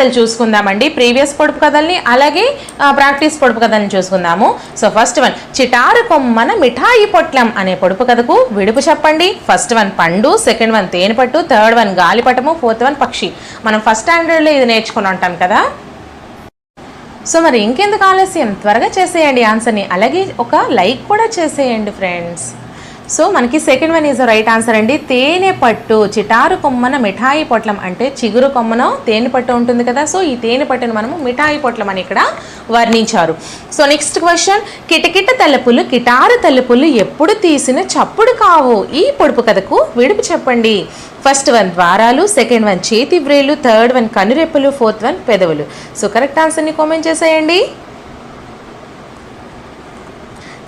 కథలు చూసుకుందామండి. ప్రీవియస్ పొడుపు కథల్ని అలాగే ప్రాక్టీస్ పొడుపు కథల్ని చూసుకుందాము. సో ఫస్ట్ వన్ చిటారు కొమ్మన మిఠాయి పొట్లం అనే పొడుపు కథకు విడుపు చెప్పండి. ఫస్ట్ వన్ పండు సెకండ్ వన్ తేనెపట్టు థర్డ్ వన్ గాలిపటము ఫోర్త్ వన్ పక్షి. మనం ఫస్ట్ స్టాండర్డ్లో ఇది నేర్చుకుని ఉంటాం కదా. సో మరి ఇంకెందుకు ఆలస్యం? త్వరగా చేసేయండి ఆన్సర్ని. అలాగే ఒక లైక్ కూడా చేసేయండి ఫ్రెండ్స్. సో మనకి second one is right answer అండి. తేనె పట్టు చిటారు కొమ్మన మిఠాయి పొట్లం అంటే చిగురు కొమ్మన తేనె పట్టు ఉంటుంది కదా. సో ఈ తేనె పట్టును మనము మిఠాయి పొట్లం అని ఇక్కడ వర్ణించారు. సో నెక్స్ట్ క్వశ్చన్ కిటకిట తలుపులు కిటారు తలుపులు ఎప్పుడు తీసిన చప్పుడు కావు? ఈ పొడుపు కథకు విడుపు చెప్పండి. ఫస్ట్ వన్ ద్వారాలు. సెకండ్ వన్ చేతి వ్రేలు. థర్డ్ వన్ కనురెప్పలు. ఫోర్త్ వన్ పెదవులు. సో కరెక్ట్ ఆన్సర్ని కామెంట్ చేసేయండి.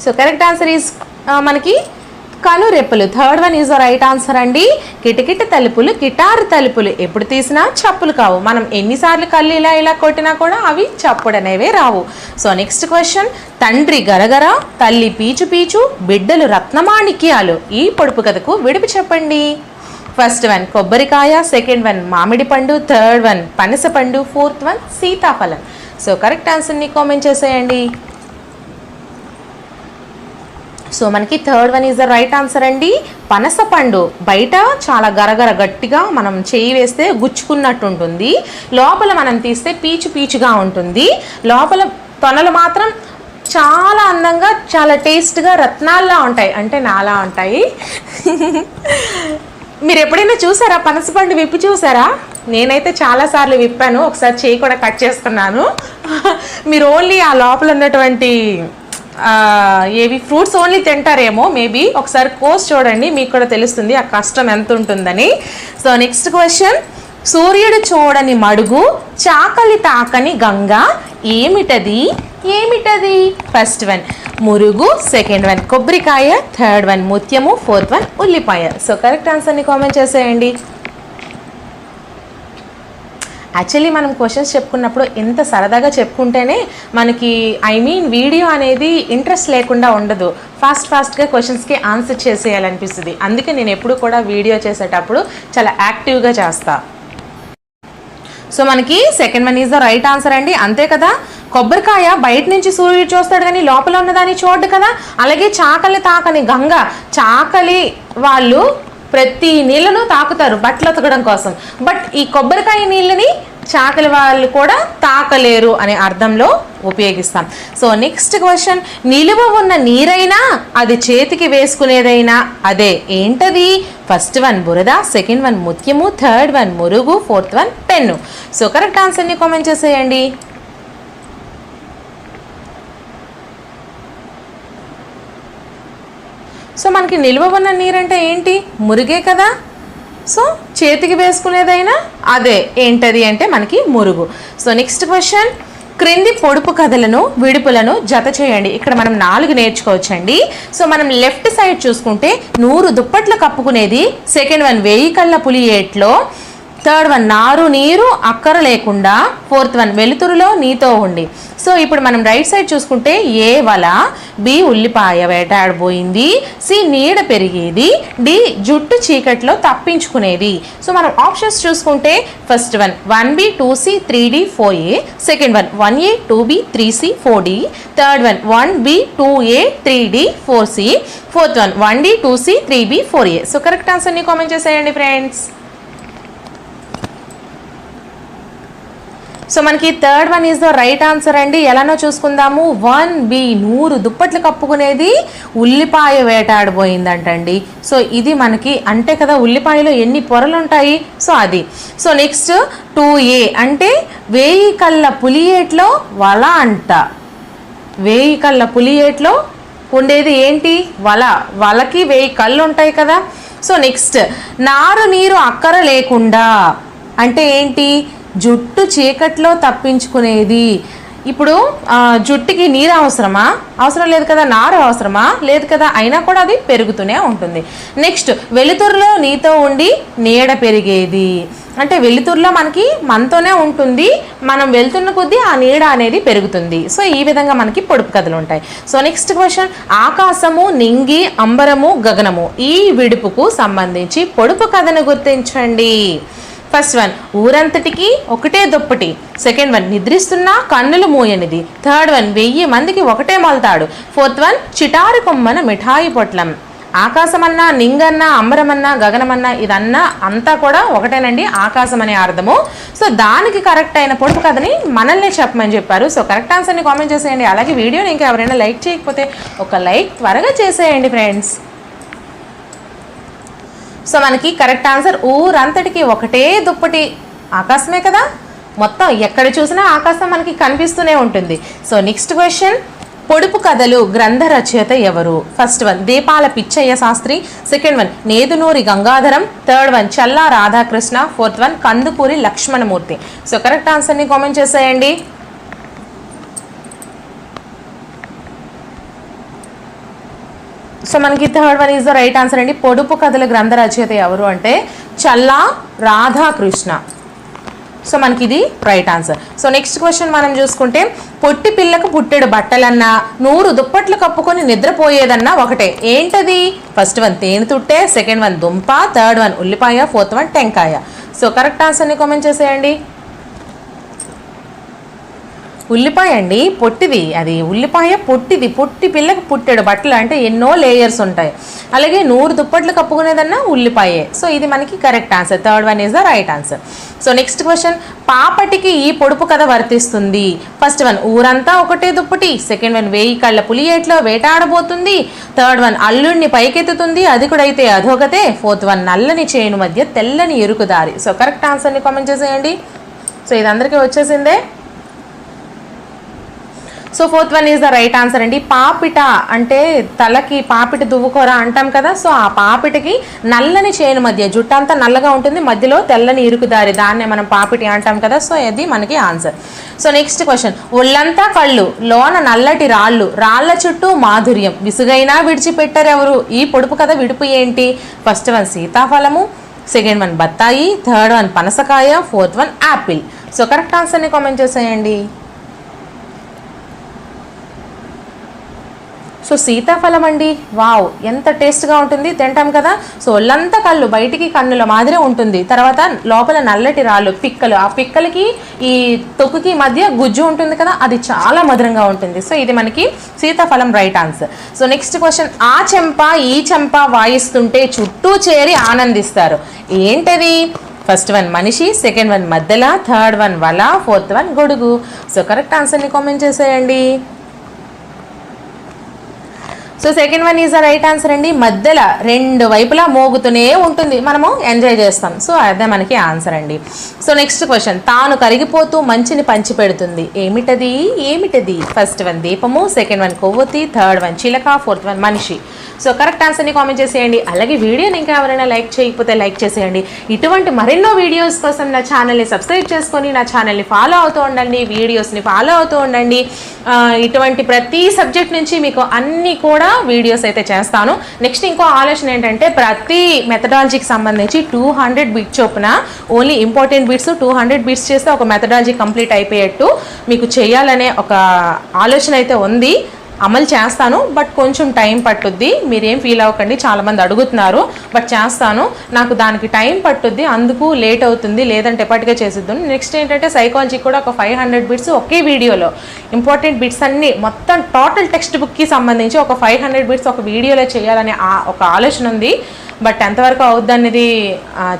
సో కరెక్ట్ ఆన్సర్ ఈజ్ మనకి కనురెప్పలు third one is right answer అండి. కిటకిట తలుపులు కిటారు తలుపులు. ఎప్పుడు తీసినా చప్పులు కావు. మనం ఎన్నిసార్లు కళ్ళు ఇలా ఇలా కొట్టినా కూడా అవి చప్పుడనేవే రావు. సో నెక్స్ట్ క్వశ్చన్ తండ్రి గరగర తల్లి పీచు పీచు బిడ్డలు రత్నమాణిక్యాలు. ఈ పొడుపు కథకు విడుపు చెప్పండి. ఫస్ట్ వన్ కొబ్బరికాయ సెకండ్ వన్ మామిడి పండు థర్డ్ వన్ పనస పండు ఫోర్త్ వన్ సీతాఫలం. సో కరెక్ట్ ఆన్సర్ని కామెంట్ చేసేయండి. సో మనకి third one is the right answer అండి. పనస పండు బయట చాలా గరగర గట్టిగా మనం చేయి వేస్తే గుచ్చుకున్నట్టు ఉంటుంది. లోపల మనం తీస్తే పీచు పీచుగా ఉంటుంది. లోపల తొనలు మాత్రం చాలా అందంగా చాలా టేస్ట్గా రత్నాల్లా ఉంటాయి. అంటే నాలా ఉంటాయి. మీరు ఎప్పుడైనా చూసారా? పనసపండు విప్పి చూసారా? నేనైతే చాలాసార్లు విప్పాను. ఒకసారి చేయి కూడా కట్ చేసుకున్నాను మీరు ఓన్లీ ఆ లోపల ఉన్నటువంటి ఏవి ఫ్రూట్స్ ఓన్లీ తింటారేమో మేబీ ఒకసారి కోర్స్ చూడండి మీకు కూడా తెలుస్తుంది ఆ కష్టం ఎంత ఉంటుందని. So next question. సూర్యుడు చూడని మడుగు చాకలి తాకని గంగ ఏమిటది? ఏమిటది? ఫస్ట్ వన్ మురుగు సెకండ్ వన్ కొబ్బరికాయ థర్డ్ వన్ ముత్యము ఫోర్త్ వన్ ఉల్లిపాయ. సో కరెక్ట్ ఆన్సర్ని కామెంట్ చేసేయండి. యాక్చువల్లీ మనం క్వశ్చన్స్ చెప్పుకున్నప్పుడు ఎంత సరదాగా చెప్పుకుంటేనే మనకి ఐ మీన్ వీడియో అనేది ఇంట్రెస్ట్ లేకుండా ఉండదు. ఫాస్ట్ ఫాస్ట్గా క్వశ్చన్స్కి ఆన్సర్ చేసేయాలనిపిస్తుంది. అందుకే నేను ఎప్పుడు కూడా వీడియో చేసేటప్పుడు చాలా యాక్టివ్గా చేస్తాను సో మనకి second one is the right answer అండి. అంతే కదా? కొబ్బరికాయ బయట నుంచి సూర్యుడు చూస్తాడు కానీ లోపల ఉన్నదాన్ని చూడడు కదా? అలాగే చాకలి తాకని గంగ. చాకలి వాళ్ళు ప్రతి నీళ్ళను తాకుతారు బట్టలు ఉతకడం కోసం. బట్ ఈ కొబ్బరికాయ నీళ్ళని చాకలి వాళ్ళు కూడా తాకలేరు అనే అర్థంలో ఉపయోగిస్తాం. సో నెక్స్ట్ క్వశ్చన్ నిలువ ఉన్న నీరైనా అది చేతికి వేసుకునేదైనా అదే. ఏంటది? ఫస్ట్ వన్ బురద సెకండ్ వన్ ముత్యము థర్డ్ వన్ మురుగు fourth one pen. So correct ఆన్సర్ని కామెంట్ చేసేయండి. మనకి నిల్వ ఉన్న నీరంటే ఏంటి? మురుగే కదా. సో చేతికి వేసుకునేదైనా అదే. ఏంటది అంటే మనకి మురుగు. సో నెక్స్ట్ క్వశ్చన్ క్రింది పొడుపు కథలను విడుపులను జత చేయండి. ఇక్కడ మనం నాలుగు నేర్చుకోవచ్చండి. సో మనం లెఫ్ట్ సైడ్ చూసుకుంటే నూరు దుప్పట్లు కప్పుకునేది సెకండ్ వన్ వెయ్యి కళ్ళ పులి ఏట్లో. థర్డ్ వన్ నారు నీరు అక్కర లేకుండా. ఫోర్త్ వన్ వెలుతురులో నీతో ఉండి. సో ఇప్పుడు మనం రైట్ సైడ్ చూసుకుంటే ఏ వల బి ఉల్లిపాయ వేటాడిపోయింది సి నీడ పెరిగేది డి జుట్టు చీకట్లో తప్పించుకునేది. సో మనం ఆప్షన్స్ చూసుకుంటే first one one B two C three D four A second one one A two B three C four D third one one B two A three D four C fourth one one D two C three B four A. So correct ఆన్సర్ని comment చేసేయండి friends. So మనకి third one is the right answer అండి. ఎలానో చూసుకుందాము. One B నూరు దుప్పట్లు కప్పుకునేది ఉల్లిపాయ వేటాడిపోయిందంటండి so ఇది మనకి అంటే కదా ఉల్లిపాయలో ఎన్ని పొరలు ఉంటాయి సో అది. సో నెక్స్ట్ టూ ఏ అంటే వేయి కళ్ళ పులియేట్లో వల అంట. వేయి కళ్ళ పులియేట్లో ఉండేది ఏంటి? వల. వలకి వేయి కళ్ళు ఉంటాయి కదా. సో నెక్స్ట్ నారు నీరు అక్కర లేకుండా అంటే ఏంటి? జుట్టు చీకట్లో తప్పించుకునేది. ఇప్పుడు జుట్టుకి నీరు అవసరమా? అవసరం లేదు కదా నారు అవసరమా? లేదు కదా అయినా కూడా అది పెరుగుతూనే ఉంటుంది. నెక్స్ట్ వెలుతురులో నీతో ఉండి నీడ పెరిగేది. అంటే వెలుతురులో మనకి మనతోనే ఉంటుంది మనం వెళ్తున్న కొద్దీ ఆ నీడ అనేది పెరుగుతుంది. సో ఈ విధంగా మనకి పొడుపు కథలు ఉంటాయి. సో నెక్స్ట్ క్వశ్చన్ ఆకాశము నింగి అంబరము గగనము ఈ విడుపుకు సంబంధించి పొడుపు కథను గుర్తించండి. ఫస్ట్ వన్ ఊరంతటికి ఒకటే దుప్పటి. సెకండ్ వన్ నిద్రిస్తున్నా కన్నులు మూయనిది. థర్డ్ వన్ వెయ్యి మందికి ఒకటే మొలతాడు ఫోర్త్ వన్ చిటారు కొమ్మన మిఠాయి పొట్లం. ఆకాశమన్నా నింగన్నా అంబరమన్నా గగనమన్నా ఇదన్నా అంతా కూడా ఒకటేనండి ఆకాశం అనే అర్థము. సో దానికి కరెక్ట్ అయిన పొడుపు కథని మనల్ని చెప్పమని చెప్పారు. సో కరెక్ట్ ఆన్సర్ని కామెంట్ చేసేయండి. అలాగే వీడియోని ఇంకా ఎవరైనా లైక్ చేయకపోతే ఒక లైక్ త్వరగా చేసేయండి ఫ్రెండ్స్. సో మనకి కరెక్ట్ ఆన్సర్ ఊరంతటికి ఒకటే దుప్పటి. ఆకాశమే కదా? మొత్తం ఎక్కడ చూసినా ఆకాశం మనకి కనిపిస్తూనే ఉంటుంది. సో నెక్స్ట్ క్వశ్చన్ పొడుపు కథలు గ్రంథ రచయిత ఎవరు? First one Deepala Pichayya Shastri. Second one Nedunuri Gangadharam. Third one Challa Radhakrishna. Fourth one Kandukuri Lakshmanamurthy. So correct ఆన్సర్ని కామెంట్ చేసేయండి. సో మనకి third one is the right answer అండి. పొడుపు కథల గ్రంథ రచయిత ఎవరు అంటే చల్లా రాధాకృష్ణ. సో మనకి ఇది right answer. So next question మనం చూసుకుంటే పొట్టి పిల్లకు పుట్టెడు బట్టలన్నా నూరు దుప్పట్లు కప్పుకొని నిద్రపోయేదన్నా ఒకటే. ఏంటది? ఫస్ట్ వన్ తేనె తుట్టే సెకండ్ వన్ దుంప థర్డ్ వన్ ఉల్లిపాయ ఫోర్త్ వన్ టెంకాయ. సో కరెక్ట్ ఆన్సర్ని కామెంట్ చేసేయండి. ఉల్లిపాయ అండి పొట్టిది అది ఉల్లిపాయ పొట్టిది పొట్టి పిల్లకి పుట్టాడు బట్టలు అంటే ఎన్నో లేయర్స్ ఉంటాయి. అలాగే నూరు దుప్పట్లు కప్పుకునేదన్నా ఉల్లిపాయే. సో ఇది మనకి correct answer third one is the right answer so next question పాపటికి ఈ పొడుపు కథ వర్తిస్తుంది. ఫస్ట్ వన్ ఊరంతా ఒకటే దుప్పటి. సెకండ్ వన్ వేయి కళ్ళ పులి ఏట్లో వేటాడబోతుంది. థర్డ్ వన్ అల్లుడిని పైకెత్తుతుంది. అది కూడా అయితే అధోగతే. ఫోర్త్ వన్ నల్లని చేను మధ్య తెల్లని ఎరుకుదారి సో కరెక్ట్ ఆన్సర్ని కామెంట్ చేసేయండి. సో ఇది అందరికీ వచ్చేసిందే. So fourth one is the right answer అండి. పాపిట అంటే తలకి పాపిట దువ్వుకోర అంటాం కదా సో ఆ పాపిటకి నల్లని చేను మధ్య జుట్టు అంతా నల్లగా ఉంటుంది మధ్యలో తెల్లని ఇరుకుదారి దాన్నే మనం పాపిటి అంటాం కదా సో ఇది మనకి ఆన్సర్. సో నెక్స్ట్ క్వశ్చన్ ఒళ్ళంతా కళ్ళు లోన నల్లటి రాళ్ళు రాళ్ళ చుట్టూ మాధుర్యం. విసుగైనా విడిచిపెట్టారెవరు? ఈ పొడుపు కథ విడుపు ఏంటి? ఫస్ట్ వన్ సీతాఫలము. సెకండ్ వన్ బత్తాయి. థర్డ్ వన్ పనసకాయ. Fourth one apple so correct ఆన్సర్ని కామెంట్ చేసేయండి. సో సీతాఫలం అండి. వావ్ ఎంత టేస్ట్గా ఉంటుంది. తింటాం కదా. సో ఒళ్ళంతా కళ్ళు బయటికి కన్నుల మాదిరే ఉంటుంది. తర్వాత లోపల నల్లటి రాళ్ళు పిక్కలు. ఆ పిక్కలకి ఈ తొక్కుకి మధ్య గుజ్జు ఉంటుంది కదా. అది చాలా మధురంగా ఉంటుంది. సో ఇది మనకి సీతాఫలం right answer so next question ఆ చెంప ఈ చెంప వాయిస్తుంటే చుట్టూ చేరి ఆనందిస్తారు. ఏంటది? ఫస్ట్ వన్ మనిషి సెకండ్ వన్ మధ్యల థర్డ్ వన్ వల ఫోర్త్ వన్ గొడుగు. సో కరెక్ట్ ఆన్సర్ని కామెంట్ చేసేయండి. So second one is the right answer అండి. మధ్యలో రెండు వైపులా మోగుతూనే ఉంటుంది. మనము ఎంజాయ్ చేస్తాం. సో అదే మనకి ఆన్సర్ అండి. సో నెక్స్ట్ క్వశ్చన్ తాను కరిగిపోతూ మంచిని పంచి పెడుతుంది ఏమిటది? ఏమిటది? ఫస్ట్ వన్ దీపము. సెకండ్ వన్ కొవ్వొత్తి. థర్డ్ వన్ చిలక. ఫోర్త్ వన్ మనిషి. సో కరెక్ట్ ఆన్సర్ని కామెంట్ చేసేయండి. అలాగే వీడియోని ఇంకా ఎవరైనా లైక్ చేయకపోతే లైక్ చేసేయండి. ఇటువంటి మరెన్నో వీడియోస్ కోసం నా ఛానల్ని సబ్స్క్రైబ్ చేసుకొని నా ఛానల్ని ఫాలో అవుతూ ఉండండి. వీడియోస్ని ఫాలో అవుతూ ఉండండి. ఇటువంటి ప్రతి సబ్జెక్ట్ నుంచి మీకు అన్నీ కూడా వీడియోస్ అయితే చేస్తాను. నెక్స్ట్ ఇంకో ఆలోచన ఏంటంటే ప్రతి మెథడాలజీకి సంబంధించి టూ హండ్రెడ్ బిట్ చొప్పున only important bits two hundred bits చేస్తే ఒక మెథడాలజీ కంప్లీట్ అయిపోయేట్టు మీకు చేయాలనే ఒక ఆలోచన అయితే ఉంది. అమలు చేస్తాను బట్ కొంచెం టైం పట్టుద్ది. మీరేం ఫీల్ అవ్వకండి చాలామంది అడుగుతున్నారు బట్ చేస్తాను. నాకు దానికి టైం పట్టుద్ది అందుకు లేట్ అవుతుంది లేదంటే ఎప్పటికే చేసిద్దాం నెక్స్ట్ ఏంటంటే సైకాలజీ కూడా ఒక ఫైవ్ హండ్రెడ్ బిట్స్ ఒకే వీడియోలో. ఇంపార్టెంట్ బిట్స్ అన్నీ మొత్తం టోటల్ టెక్స్ట్ బుక్కి సంబంధించి ఒక ఫైవ్ హండ్రెడ్ బిట్స్ ఒక వీడియోలో చేయాలనే ఒక ఆలోచన ఉంది. బట్ ఎంతవరకు అవుద్ది అనేది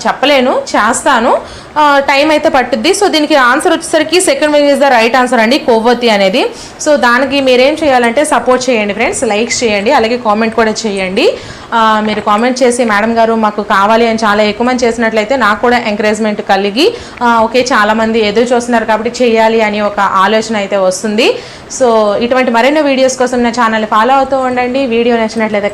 చెప్పలేను చేస్తాను. టైం అయితే పట్టుద్ది. సో దీనికి ఆన్సర్ వచ్చేసరికి second one is the right answer అండి కొవ్వొత్తి అనేది. సో దానికి మీరేం చేయాలంటే సపోర్ట్ చేయండి ఫ్రెండ్స్ లైక్స్ చేయండి అలాగే కామెంట్ కూడా చేయండి. మీరు కామెంట్ చేసి మేడం గారు మాకు కావాలి అని చాలా ఎక్కువ మంది చేసినట్లయితే నాకు కూడా ఎంకరేజ్మెంట్ కలిగి ఓకే చాలామంది ఎదురు చూస్తున్నారు కాబట్టి చేయాలి అని ఒక ఆలోచన అయితే వస్తుంది. సో ఇటువంటి మరెన్నో వీడియోస్ కోసం నా ఛానల్ ఫాలో అవుతూ ఉండండి. వీడియో నచ్చినట్లయితే